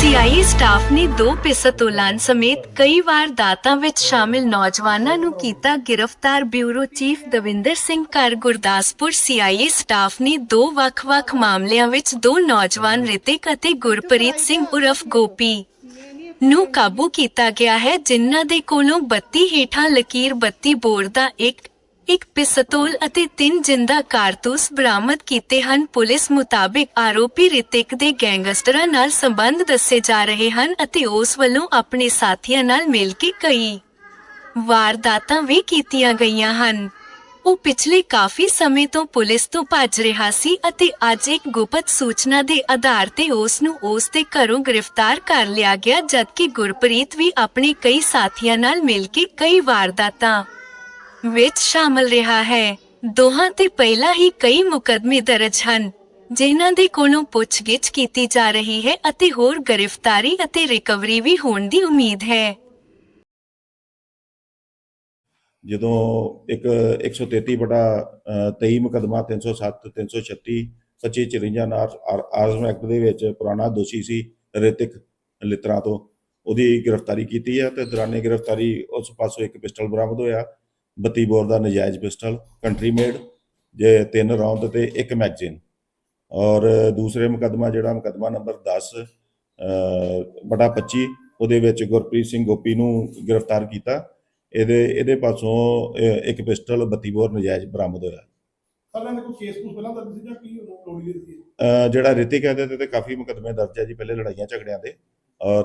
CIA staff ਨੇ ਦੋ ਪਿਸਤੌਲਾਂ ਸਮੇਤ ਕਈ ਵਾਰਦਾਤਾਂ ਵਿੱਚ ਸ਼ਾਮਿਲ ਨੌਜਵਾਨਾਂ ਨੂੰ ਕੀਤਾ ਗ੍ਰਿਫਤਾਰ ਬਿਊਰੋ ਚੀਫ ਦਵਿੰਦਰ ਸਿੰਘ ਕਰ ਗੁਰਦਾਸਪੁਰ ਸੀਆਈਏ ਸਟਾਫ ਨੇ ਦੋ ਵੱਖ-ਵੱਖ ਮਾਮਲਿਆਂ ਵਿੱਚ ਦੋ ਨੌਜਵਾਨ ਰਿਤਿਕ ਅਤੇ ਗੁਰਪ੍ਰੀਤ ਸਿੰਘ ਉਰਫ ਗੋਪੀ ਨੂੰ ਕਾਬੂ ਕੀਤਾ ਗਿਆ ਹੈ, ਜਿਨ੍ਹਾਂ ਦੇ ਕੋਲੋਂ 32 ਹੇਠਾਂ ਲਕੀਰ 32 ਬੋਰ ਦਾ ਇੱਕ ਇੱਕ ਪਿਸਤੌਲ ਅਤੇ ਤਿੰਨ ਜਿੰਦਾ ਕਾਰਤੂਸ ਬਰਾਮਦ ਕੀਤੇ ਹਨ। ਪੁਲਿਸ ਮੁਤਾਬਿਕ ਆਰੋਪੀ ਰਿਤਿਕ ਦੇ ਗੈਂਗਸਟਰਾਂ ਨਾਲ ਸੰਬੰਧ ਦੱਸੇ ਜਾ ਰਹੇ ਹਨ ਅਤੇ ਉਸ ਵੱਲੋਂ ਆਪਣੇ ਸਾਥੀਆਂ ਨਾਲ ਮਿਲ ਕੇ ਕਈ ਵਾਰਦਾਤਾਂ ਵੀ ਕੀਤੀਆਂ ਗਈਆਂ ਹਨ। ਉਹ ਪਿਛਲੇ ਕਾਫੀ ਸਮੇਂ ਤੋਂ ਪੁਲਿਸ ਤੋਂ ਭੱਜ ਰਿਹਾ ਸੀ ਅਤੇ ਅੱਜ ਇੱਕ ਗੁਪਤ ਸੂਚਨਾ ਦੇ ਆਧਾਰ ਤੇ ਉਸ ਨੂੰ ਉਸ ਦੇ ਘਰੋਂ ਗ੍ਰਿਫਤਾਰ ਕਰ ਲਿਆ ਗਿਆ, ਜਦਕਿ ਗੁਰਪ੍ਰੀਤ ਵੀ ਆਪਣੇ ਕਈ ਸਾਥੀਆਂ ਨਾਲ ਮਿਲ ਕੇ ਕਈ ਵਾਰਦਾਤਾਂ ਵਿੱਚ ਸ਼ਾਮਲ ਰਿਹਾ ਹੈ। ਦੋਹਾਂ ਤੇ ਪਹਿਲਾਂ ਹੀ ਕਈ ਮੁਕੱਦਮੇ ਦਰਜ ਹਨ, ਜਿਨ੍ਹਾਂ ਦੇ ਕੋਲੋਂ ਪੁੱਛਗਿੱਛ ਕੀਤੀ ਜਾ ਰਹੀ ਹੈ ਅਤੇ ਹੋਰ ਗ੍ਰਿਫਤਾਰੀ ਅਤੇ ਰਿਕਵਰੀ ਵੀ ਹੋਣ ਦੀ ਉਮੀਦ ਹੈ। ਜਦੋਂ ਇੱਕ 133 ਬਟਾ 23 ਮੁਕਦਮਾ 307 336 2554 ਨਾਲ ਆਜ਼ਮ ਐਕਟ ਦੇ ਵਿੱਚ ਪੁਰਾਣਾ ਦੋਸ਼ੀ ਸੀ ਰਿਤਿਕ ਲਿਤਰਾ ਤੋਂ ਉਹਦੀ ਗ੍ਰਿਫਤਾਰੀ ਕੀਤੀ ਹੈ ਤੇ ਦੌਰਾਨੇ ਗ੍ਰਿਫਤਾਰੀ ਉਸ ਪਾਸੋਂ ਇੱਕ ਪਿਸਟਲ ਬਰਾਮਦ ਹੋਇਆ। 32 ਬੋਰ ਦਾ ਨਜਾਇਜ਼ ਪਿਸਟਲ ਕੰਟਰੀ ਮੇਡ ਜੇ ਤਿੰਨ ਰਾਉਂਡ ਤੇ ਇੱਕ ਮੈਗਜ਼ੀਨ ਔਰ ਦੂਸਰੇ ਮੁਕਦਮਾ ਜਿਹੜਾ ਮੁਕਦਮਾ ਨੰਬਰ 10 ਅਹ, ਬਟਾ 25 ਉਹਦੇ ਵਿੱਚ ਗੁਰਪ੍ਰੀਤ ਸਿੰਘ ਗੋਪੀ ਨੂੰ ਗ੍ਰਿਫਤਾਰ ਕੀਤਾ। ਇਹਦੇ ਇਹਦੇ ਪਾਸੋਂ ਇੱਕ ਪਿਸਟਲ 32 ਬੋਰ ਨਜਾਇਜ਼ ਬਰਾਮਦ ਹੋਇਆ। ਸਾਲਾਂ ਦੇ ਕੋਈ ਕੇਸ ਕੁਝ ਪਹਿਲਾਂ ਦਰਜ ਸੀ ਜਾਂ ਕੀ ਲੋੜੀ ਦੀ ਸੀ ਅਹ, ਜਿਹੜਾ ਰਿਤਿਕ ਹੈ ਤੇ- ਕਾਫੀ ਮੁਕੱਦਮੇ ਦਰਜ ਹੈ ਜੀ ਪਹਿਲੇ ਲੜਾਈਆਂ ਝਗੜਿਆਂ ਦੇ। ਔਰ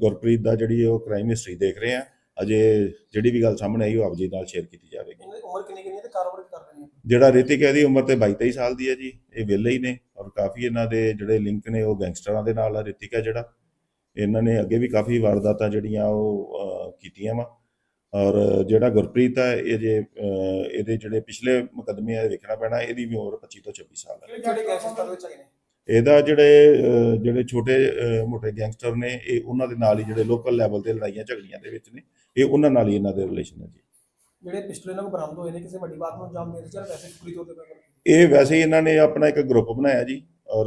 ਗੁਰਪ੍ਰੀਤ ਦਾ ਜਿਹੜੀ ਉਹ ਕ੍ਰਾਈਮ ਹਿਸਟਰੀ ਦੇਖ ਰਹੇ ਆ ਅਜੇ ਜਿਹੜੀ ਵੀ ਗੱਲ ਸਾਹਮਣੇ ਆਈ ਉਹ ਆਪ ਜੀ ਨਾਲ ਸ਼ੇਅਰ ਕੀਤੀ ਜਾਵੇਗੀ। ਇਹਨਾਂ ਦੀ ਉਮਰ ਕਿੰਨੀ ਕਿੰਨੀ ਹੈ ਤੇ ਕਾਰੋਬਾਰ ਕੀ ਕਰਦੇ ਨੇ ਜਿਹੜਾ ਰਿਤਿਕ ਹੈ ਇਹਦੀ ਉਮਰ ਤੇ 22 23 ਸਾਲ ਦੀ ਹੈ ਜੀ ਇਹ ਵਿਹਲੇ ਹੀ ਨੇ ਔਰ ਕਾਫੀ ਇਹਨਾਂ ਦੇ ਜਿਹੜੇ ਲਿੰਕ ਨੇ ਉਹ ਗੈਂਗਸਟਰਾਂ ਦੇ ਨਾਲ ਆ ਰਿਤਿਕ ਹੈ ਜਿਹੜਾ। ਇਹਨਾਂ ਨੇ ਅੱਗੇ ਵੀ ਕਾਫੀ ਵਾਰਦਾਤਾਂ ਜਿਹੜੀਆਂ ਉਹ ਕੀਤੀਆਂ ਵਾ। ਔਰ ਜਿਹੜਾ ਗੁਰਪ੍ਰੀਤ ਹੈ ਇਹ ਜੇ ਇਹਦੇ ਜਿਹੜੇ ਪਿਛਲੇ ਮੁਕੱਦਮੇ ਆ ਵੇਖਣਾ ਪੈਣਾ ਇਹਦੀ ਵੀ ਉਮਰ 25 ਤੋਂ 26 ਸਾਲ ਹੈ। ਕਿਹੜੇ ਗੈਂਗਸਟਰ ਵਿੱਚ ਹੈਗੇ ਨੇ? ਇਹਦਾ ਜਿਹੜੇ ਜਿਹੜੇ ਛੋਟੇ ਮੋਟੇ ਗੈਂਗਸਟਰ ਨੇ ਇਹ ਉਹਨਾਂ ਦੇ ਨਾਲ ਹੀ ਜਿਹੜੇ ਲੋਕਲ ਲੈਵਲ ਤੇ ਲੜਾਈਆਂ ਝਗੜੀਆਂ ਦੇ ਵਿੱਚ ਨੇ ਇਹ ਉਹਨਾਂ ਨਾਲ ਹੀ ਇਹਨਾਂ ਦੇ ਰਿਲੇਸ਼ਨ ਹੈ ਜੀ। ਜਿਹੜੇ ਪਿਸਟਲ ਇਹਨਾਂ ਕੋਲ ਬਰਾਮਦ ਹੋਏ ਨੇ ਕਿਸੇ ਵੱਡੀ ਬਾਤ ਨੂੰ ਅੰਜਾਮ ਦੇਣ ਚਾਹ ਵੈਸੇ ਪੂਰੀ ਤੌਰ ਤੇ ਇਹ ਵੈਸੇ ਹੀ ਇਹਨਾਂ ਨੇ ਆਪਣਾ ਇੱਕ ਗਰੁੱਪ ਬਣਾਇਆ ਜੀ ਔਰ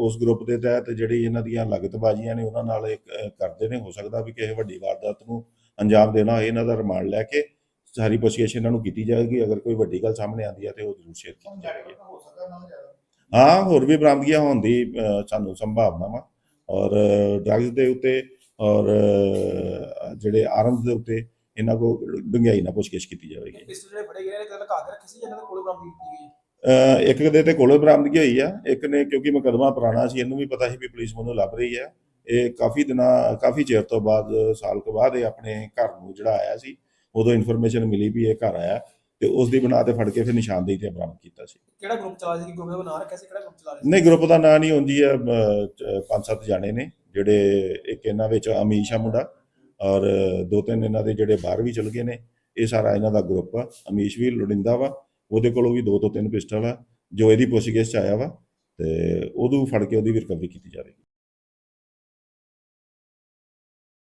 ਉਸ ਗਰੁੱਪ ਦੇ ਤਹਿਤ ਜਿਹੜੀ ਇਹਨਾਂ ਦੀਆਂ ਲਗਤਬਾਜ਼ੀਆਂ ਨੇ ਉਹਨਾਂ ਨਾਲ ਕਰਦੇ ਨੇ ਹੋ ਸਕਦਾ ਵੀ ਕਿਸੇ ਵੱਡੀ ਵਾਰਦਾਤ ਨੂੰ ਅੰਜਾਮ ਦੇਣਾ ਹੋਏ ਇਹਨਾਂ ਦਾ ਰਿਮਾਂਡ ਲੈ ਕੇ ਸਾਰੀ ਪੁੱਛਗਿੱਛ ਇਹਨਾਂ ਨੂੰ ਕੀਤੀ ਜਾਏਗੀ ਅਗਰ ਕੋਈ ਵੱਡੀ ਗੱਲ ਸਾਹਮਣੇ ਆਉਂਦੀ ਹੈ ਤੇ ਉਹ ਜ਼ਰੂਰ ਸ਼ੇਅਰ ਕੀਤੀ ਜਾਏਗੀ। ਹਾਂ ਹੋਰ ਵੀ ਬਰਾਮਦਗੀਆਂ ਹੋਣ ਦੀ ਸਾਨੂੰ ਸੰਭਾਵਨਾ ਵਾ। ਔਰ ਡਰੱਗਸ ਦੇ ਉੱਤੇ ਔਰ ਜਿਹੜੇ ਆਰਮਸ ਦੇ ਉੱਤੇ ਇਹਨਾਂ ਕੋ ਡੂੰਘਾਈ ਨਾਲ ਪੁੱਛਗਿੱਛ ਕੀਤੀ ਜਾਵੇਗੀ। ਪਿਸਟਲ ਜਿਹੜੇ ਫੜੇ ਗਏ ਨੇ ਕਿਤੇ ਲਗਾ ਕੇ ਰੱਖੇ ਸੀ ਜਿਹਨਾਂ ਦੇ ਕੋਲ ਬਰਾਮਦ ਕੀਤੀ ਗਈ ਇੱਕ ਦੇ ਤੇ ਕੋਲੋਂ ਬਰਾਮਦਗੀ ਹੋਈ ਆ। ਇੱਕ ਨੇ ਕਿਉਂਕਿ ਮੁਕੱਦਮਾ ਪੁਰਾਣਾ ਸੀ ਇਹਨੂੰ ਵੀ ਪਤਾ ਸੀ ਵੀ ਪੁਲਿਸ ਮੈਨੂੰ ਲੱਭ ਰਹੀ ਹੈ ਇਹ ਕਾਫੀ ਦਿਨਾਂ ਕਾਫੀ ਚਿਰ ਤੋਂ ਬਾਅਦ ਸਾਲ ਕੁ ਬਾਅਦ ਇਹ ਆਪਣੇ ਘਰ ਨੂੰ ਜਿਹੜਾ ਆਇਆ ਸੀ ਉਦੋਂ ਇਨਫੋਰਮੇਸ਼ਨ ਮਿਲੀ ਵੀ ਇਹ ਘਰ ਆਇਆ। ਤੇ ਉਸ ਦੀ ਬਣਾ ਤੇ ਫੜ ਕੇ ਫਿਰ ਨਿਸ਼ਾਨਦੇਹੀ ਤੇ ਬਰਾਮਦ ਕੀਤਾ ਸੀ। ਕਿਹੜਾ ਗਰੁੱਪ ਚਲਾ ਸੀ ਗਰੁੱਪ ਦਾ ਨਾਂ ਰੱਖਿਆ ਸੀ? ਕਿਹੜਾ ਗਰੁੱਪ ਚਲਾ ਰਿਹਾ ਸੀ? ਨਹੀਂ ਗਰੁੱਪ ਦਾ ਨਾਂ ਨਹੀਂ ਹੁੰਦੀ ਹੈ ਪੰਜ ਸੱਤ ਜਾਣੇ ਨੇ ਜਿਹੜੇ ਇੱਕ ਇਹਨਾਂ ਵਿੱਚ ਅਮੀਸ਼ ਆ ਮੁੰਡਾ ਔਰ ਦੋ ਤਿੰਨ ਇਹਨਾਂ ਦੇ ਜਿਹੜੇ ਬਾਹਰ ਵੀ ਚਲ ਗਏ ਨੇ ਇਹ ਸਾਰਾ ਇਹਨਾਂ ਦਾ ਗਰੁੱਪ ਆ। ਅਮੀਸ਼ ਵੀ ਲੋੜਿੰਦਾ ਵਾ ਉਹਦੇ ਕੋਲੋਂ ਵੀ ਦੋ ਤੋਂ ਤਿੰਨ ਪਿਸਟਲ ਆ ਜੋ ਇਹਦੀ ਪੁੱਛਗਿੱਛ 'ਚ ਆਇਆ ਵਾ ਤੇ ਉਹਨੂੰ ਫੜ ਕੇ ਉਹਦੀ ਵੀ ਰਿਕਵਰੀ ਕੀਤੀ ਜਾਵੇਗੀ।